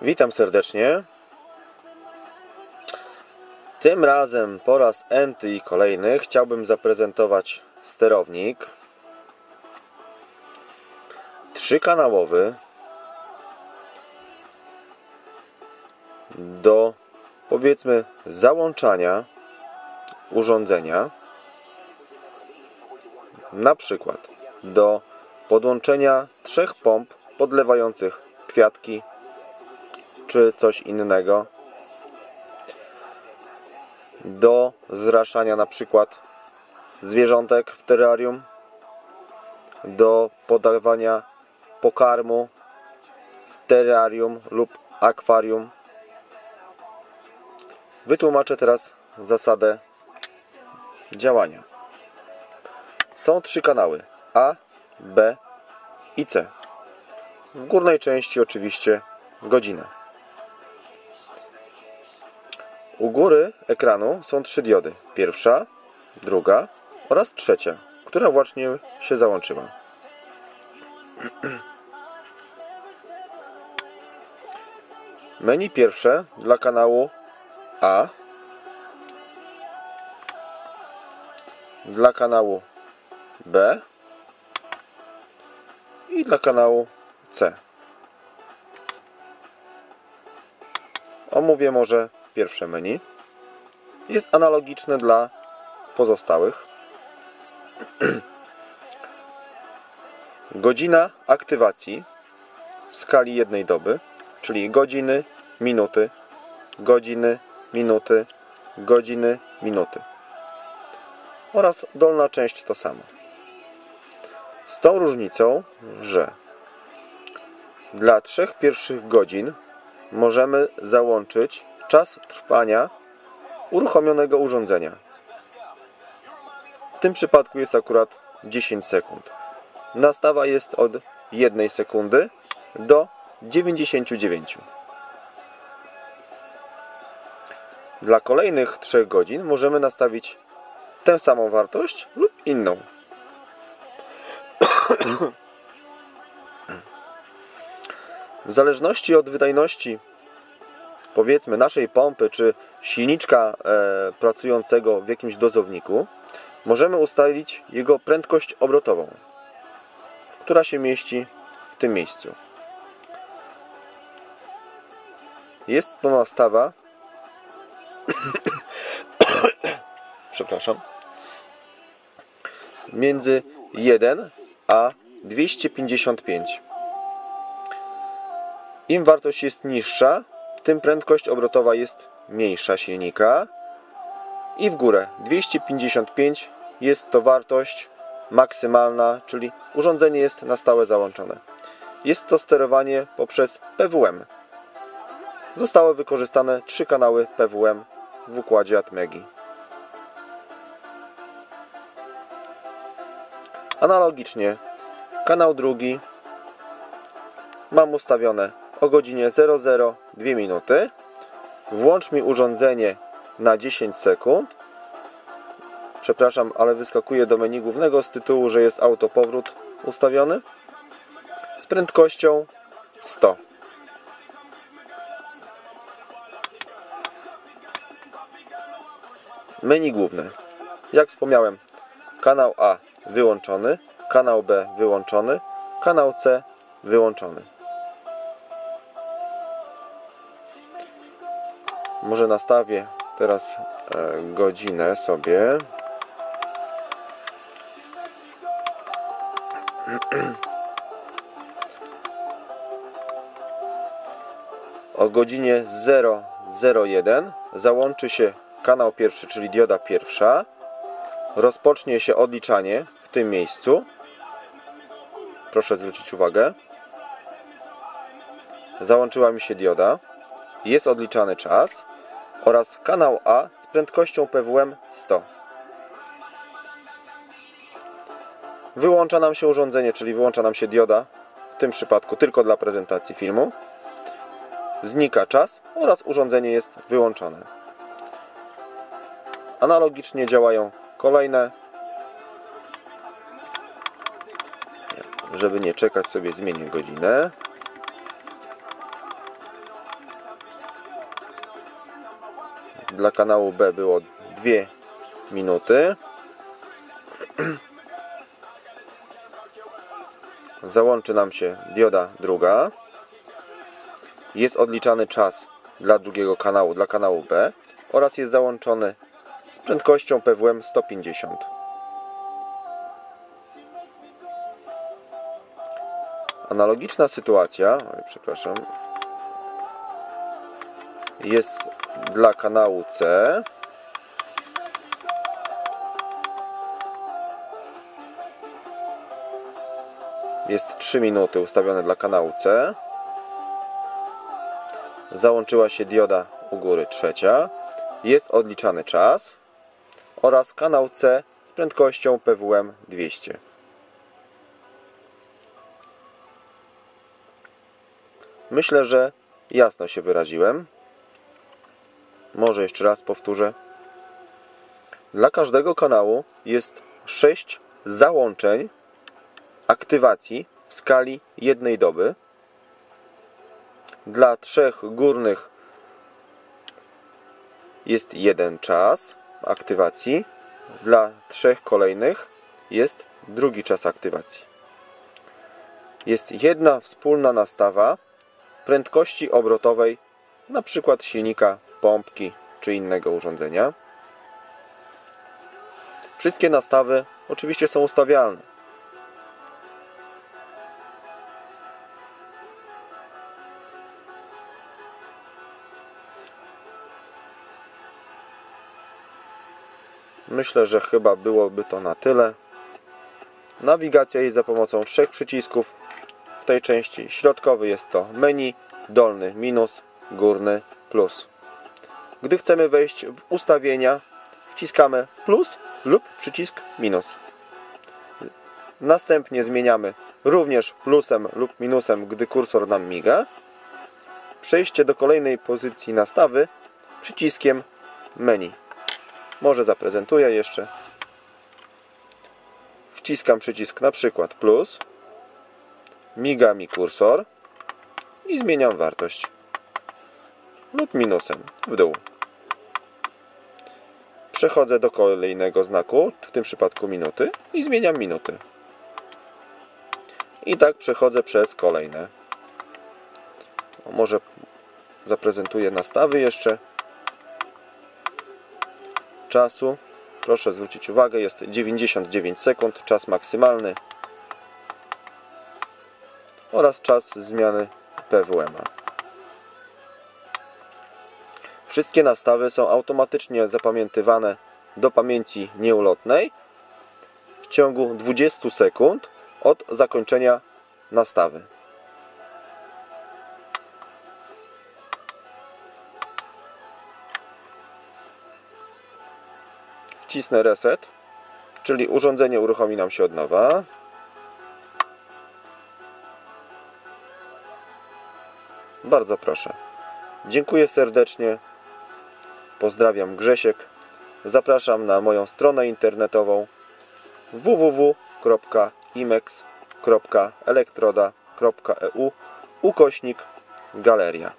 Witam serdecznie. Tym razem po raz enty i kolejny chciałbym zaprezentować sterownik. Trzykanałowy. Do powiedzmy załączania urządzenia. Na przykład do podłączenia trzech pomp podlewających kwiatki czy coś innego do zraszania na przykład zwierzątek w terrarium do podawania pokarmu w terrarium lub akwarium. Wytłumaczę teraz zasadę działania. Są trzy kanały A, B i C. W górnej części oczywiście godzinę u góry ekranu są trzy diody. Pierwsza, druga oraz trzecia, która właśnie się załączyła. Menu pierwsze dla kanału A, dla kanału B i dla kanału C. Omówię może pierwsze menu. Jest analogiczne dla pozostałych. Godzina aktywacji w skali jednej doby, czyli godziny, minuty, godziny, minuty, godziny, minuty. Oraz dolna część to samo. Z tą różnicą, że dla trzech pierwszych godzin możemy załączyć czas trwania uruchomionego urządzenia. W tym przypadku jest akurat 10 sekund. Nastawa jest od 1 sekundy do 99. Dla kolejnych 3 godzin możemy nastawić tę samą wartość lub inną. W zależności od wydajności powiedzmy naszej pompy czy silniczka e, pracującego w jakimś dozowniku możemy ustalić jego prędkość obrotową która się mieści w tym miejscu. Jest to nastawa. Przepraszam. Między 1 a 255 im wartość jest niższa tym prędkość obrotowa jest mniejsza silnika i w górę 255 jest to wartość maksymalna, czyli urządzenie jest na stałe załączone. Jest to sterowanie poprzez PWM. Zostały wykorzystane trzy kanały PWM w układzie Atmegi. Analogicznie kanał drugi mam ustawione o godzinie 00 2 minuty. Włącz mi urządzenie na 10 sekund. Przepraszam, ale wyskakuje do menu głównego z tytułu, że jest autopowrót ustawiony z prędkością 100. Menu główne. Jak wspomniałem, kanał A wyłączony, kanał B wyłączony, kanał C wyłączony. Może nastawię teraz e, godzinę sobie. O godzinie 001 załączy się kanał pierwszy, czyli dioda pierwsza. Rozpocznie się odliczanie w tym miejscu. Proszę zwrócić uwagę. Załączyła mi się dioda jest odliczany czas oraz kanał A z prędkością PWM 100. Wyłącza nam się urządzenie, czyli wyłącza nam się dioda, w tym przypadku tylko dla prezentacji filmu. Znika czas oraz urządzenie jest wyłączone. Analogicznie działają kolejne. Żeby nie czekać sobie zmienię godzinę. Dla kanału B było 2 minuty. Załączy nam się dioda druga. Jest odliczany czas dla drugiego kanału, dla kanału B oraz jest załączony z prędkością PWM 150. Analogiczna sytuacja, przepraszam, jest dla kanału C. Jest 3 minuty ustawione dla kanału C. Załączyła się dioda u góry trzecia. Jest odliczany czas oraz kanał C z prędkością PWM 200. Myślę, że jasno się wyraziłem. Może jeszcze raz powtórzę. Dla każdego kanału jest 6 załączeń aktywacji w skali jednej doby. Dla trzech górnych jest jeden czas aktywacji. Dla trzech kolejnych jest drugi czas aktywacji. Jest jedna wspólna nastawa prędkości obrotowej, na przykład silnika, pompki czy innego urządzenia. Wszystkie nastawy oczywiście są ustawialne. Myślę, że chyba byłoby to na tyle. Nawigacja jest za pomocą trzech przycisków. W tej części środkowy jest to menu, dolny minus, górny plus. Gdy chcemy wejść w ustawienia, wciskamy plus lub przycisk minus. Następnie zmieniamy również plusem lub minusem, gdy kursor nam miga. Przejście do kolejnej pozycji nastawy przyciskiem menu. Może zaprezentuję jeszcze. Wciskam przycisk na przykład plus. Miga mi kursor i zmieniam wartość. Lub minusem w dół. Przechodzę do kolejnego znaku, w tym przypadku minuty i zmieniam minuty. I tak przechodzę przez kolejne. Może zaprezentuję nastawy jeszcze czasu. Proszę zwrócić uwagę, jest 99 sekund, czas maksymalny oraz czas zmiany PWM. Wszystkie nastawy są automatycznie zapamiętywane do pamięci nieulotnej w ciągu 20 sekund od zakończenia nastawy. wcisnę reset, czyli urządzenie uruchomi nam się od nowa. Bardzo proszę. Dziękuję serdecznie. Pozdrawiam Grzesiek. Zapraszam na moją stronę internetową www.imex.elektroda.eu ukośnik galeria.